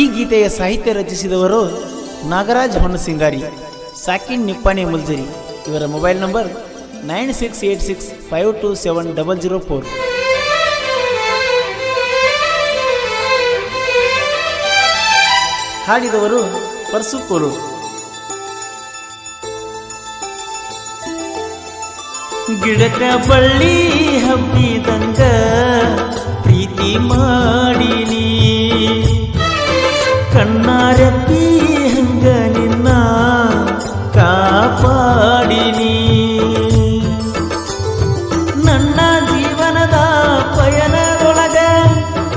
ಈ ಗೀತೆಯ ಸಾಹಿತ್ಯ ರಚಿಸಿದವರು ನಾಗರಾಜ್ ಹೊನ್ನಸಿಂಗಾರಿ, ಸಾಕಿನ್ ನಿಪ್ಪಾಣಿ ಮುಲ್ಜರಿ. ಇವರ mobile number nine six eight six five two seven double zero four. ಹಾಡಿದವರು ಪರ್ಸುಕೋಲು ಗಿಡಕ ಬಳ್ಳಿ ಹಬ್ಬಿದಂಗ ಮಾಡಿನಿ. ಕಣ್ಣಾರಪ್ಪಿ ಹಂಗ ನಿನ್ನ ಕಾಪಾಡಿನಿ. ನನ್ನ ಜೀವನದ ಪಯಣದೊಳಗ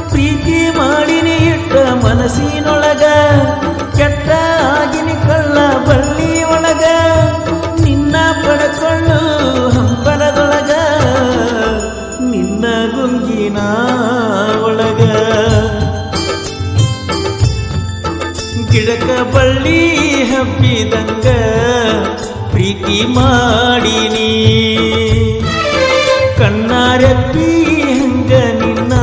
ಪ್ರೀತಿ ಮಾಡಿನಿ ಇಟ್ಟ ಮನಸ್ಸಿನೊಳಗ ಗಿಡಕ ಬಳ್ಳಿ ಹಬ್ಬಿದಂಗ ಪ್ರೀತಿ ಮಾಡಿನಿ ಕಣ್ಣಾರಪ್ಪಿ ಹಂಗ ನಿನ್ನ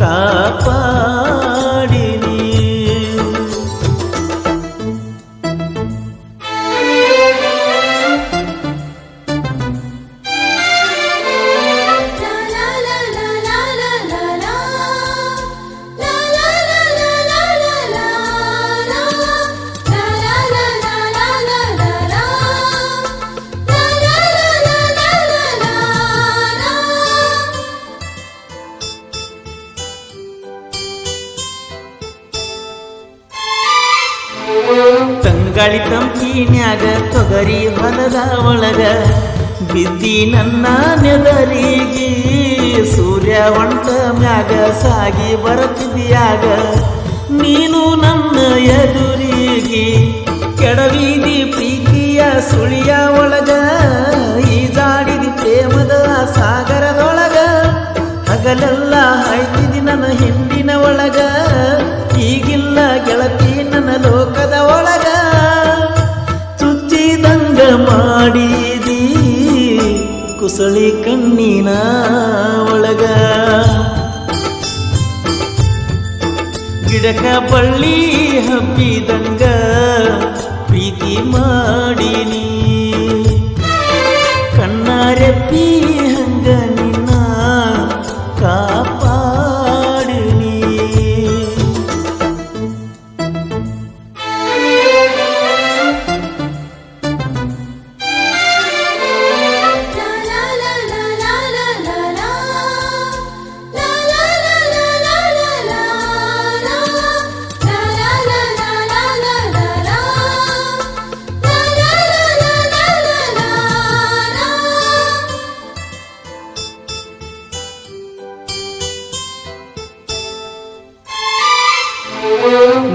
ಕಾಪಾಡಿನಿ ತಂಗಾಳಿ ಕೀನ್ಯಾಗ ತೊಗರಿ ಹೊಲದ ಒಳಗ. ಬಿದ್ದಿ ನನ್ನ ನೆದರಿಗೆ ಸೂರ್ಯ ಹೊಂಟ ಮ್ಯಾಗ ಸಾಗಿ ಬರತಿದ್ಯಾಗ. ನೀನು ನನ್ನ ಎದುರಿಗೆ ಕೆಡವಿದಿ ಪ್ರೀತಿಯ ಸುಳಿಯ ಒಳಗ. ಈಜಾಡಿದಿ ಪ್ರೇಮದ ಸಾಗರದೊಳಗ ಹಗಲೆಲ್ಲ ಹಾಯ್ತಿದಿ ನನ್ನ ಮಾಡಿದಿ ಕುಸಳಿ ಕಣ್ಣಿನ ಒಳಗ. ಗಿಡಕ ಬಳ್ಳಿ ಹಬ್ಬಿದಂಗ ಪ್ರೀತಿ ಮಾಡಿನಿ.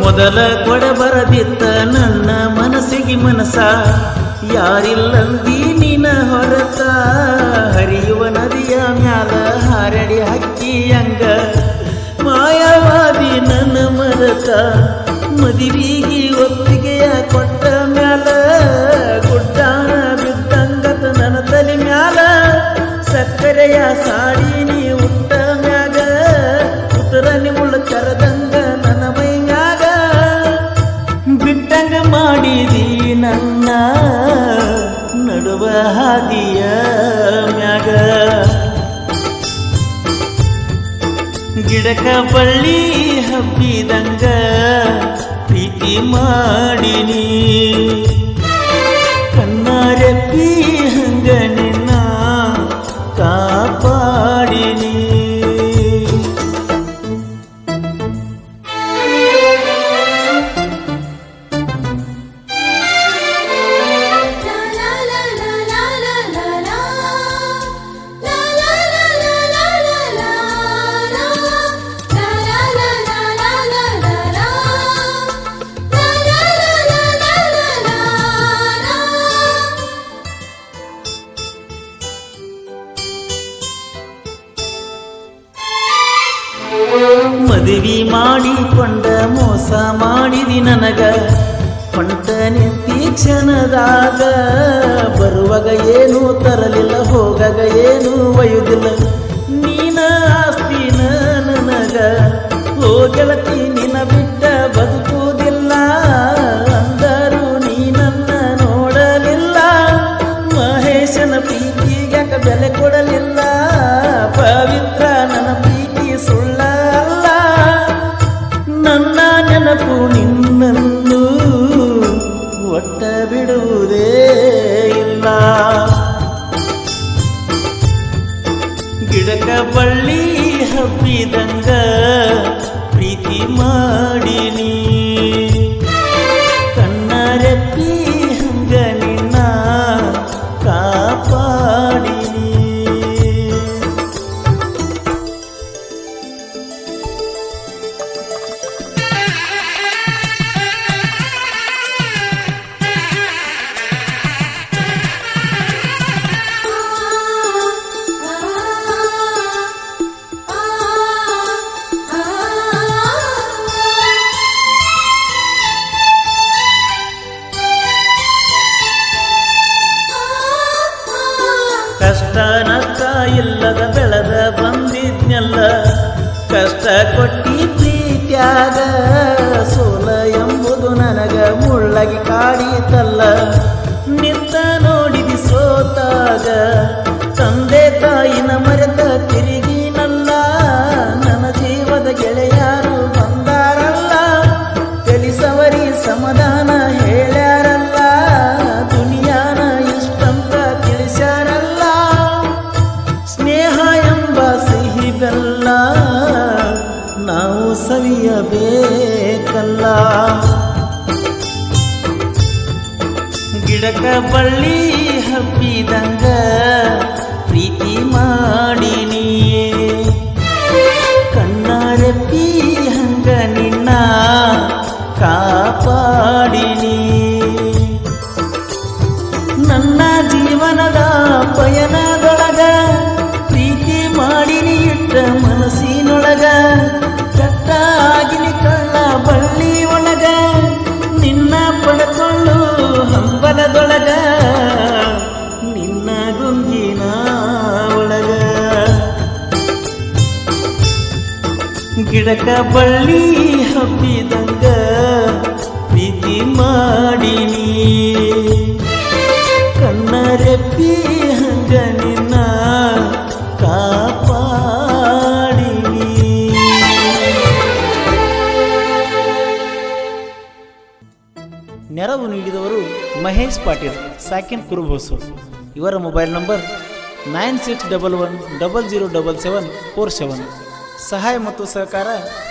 ಮೊದಲ ಕೊಡ ಬರದಿತ್ತ ನನ್ನ ಮನಸ್ಸಿಗೆ ಮನಸ ಯಾರಿಲ್ಲಂದಿ ನಿನ ಹೊರತ. ಹರಿಯುವ ನದಿಯ ಮ್ಯಾಲ ಹಾರಡಿ ಹಕ್ಕಿ ಅಂಗ. ಮಾಯವಾದಿ ನನ್ನ ಮರತ, ಮದಿವಿಗೆ ಒಪ್ಪಿಗೆಯ ಕೊಟ್ಟ ಮ್ಯಾಲ. ಗುಡ್ಡಾನ ಬಿದ್ದಂಗತ ನನ್ನ ತಲೆ ಮ್ಯಾಲ. ಸಕ್ಕರೆಯ ಸಾಡಿ ನೀ ಉಟ್ಟ ಮ್ಯಾಗ. ಉತ್ತರ ಬಳ್ಳಿ ಹಬ್ಬಿದಂಗ ಪ್ರೀತಿ ಮಾಡಿನಿ. ಕಣ್ಣಾರೆಪ್ಪಿ ಹಂಗ ಹೊಂಟ ನಿಂತಿ ಕ್ಷಣದಾಗ ಬರುವಾಗ ಏನು ತರಲಿಲ್ಲ, ಹೋಗಾಗ ಏನು ಒಯ್ಯುದಿಲ್ಲ. ನೀನ ಆಸ್ತಿನ ನನಗ ಹೋಗಲತಿ ನಿನ ಬಿಟ್ಟ ಬದುಕುವುದಿಲ್ಲ ಬಿಡುವುದೇ ಇಲ್ಲ ಗಿಡಕ ಬಳ್ಳಿ ಹಬ್ಬಿದಂಗ ಪ್ರೀತಿ ಮಾಡಿನಿ ಕಷ್ಟ ನಷ್ಟ ಇಲ್ಲದ ಬೆಳೆದ ಬಂದಿದ್ನೆಲ್ಲ ಕಷ್ಟ ಕೊಟ್ಟಿ ಪ್ರೀತ್ಯಾಗ ಸಿಹಿ ಬೆಲ್ಲ ನಾವು ಸವಿಯಬೇಕಲ್ಲ. ಗಿಡಕ ಬಳ್ಳಿ ಹಬ್ಬಿದಂಗ ಪ್ರೀತಿ ಮಾಡಿನಿ ಗಿಡಕ ಬಳ್ಳಿ ಹಬ್ಬಿದಂಗ ಪ್ರೀತಿ ಮಾಡಿನಿ. ಕಣ್ಣರೆಪ್ಪಿ ಹಂಗ ನಿನ್ನ ನೆರವು ನೀಡಿದವರು ಮಹೇಶ್ ಪಾಟೀಲ್, ಸಾಕಿನ್ ಕುರುಬೋಸು. ಇವರ mobile number nine six double one double zero double seven four seven. ಸಹಾಯ ಮತ್ತು ಸಹಕಾರ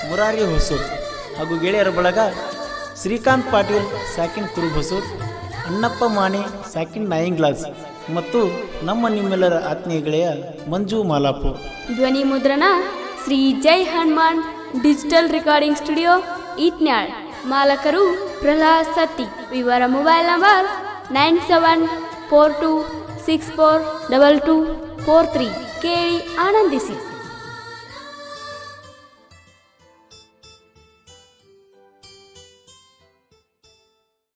ಮುರಾರಿ ಹೊಸೂರ್ ಹಾಗೂ ಗೆಳೆಯರ ಬಳಗ ಶ್ರೀಕಾಂತ್ ಪಾಟೀಲ್, ಸಾಕಿನ್ ಕುರುಬಸೂರ್, ಅಣ್ಣಪ್ಪ ಮಾಣಿ, ಸಾಕಿನ್ ನಾಯಿಂಗ್ಲಾಸ್ ಮತ್ತು ನಮ್ಮ ನಿಮ್ಮೆಲ್ಲರ ಆತ್ಮೀಯ ಗೆಳೆಯ ಮಂಜು ಮಾಲಾಪುರ್ ಧ್ವನಿ ಮುದ್ರಣ Shri Jai Hanuman digital recording studio Itnal ಮಾಲಕರು Prahlad Sati ಇವರ mobile number nine seven four two six four double two four three. ಕೇಳಿ ಆನಂದಿಸಿ.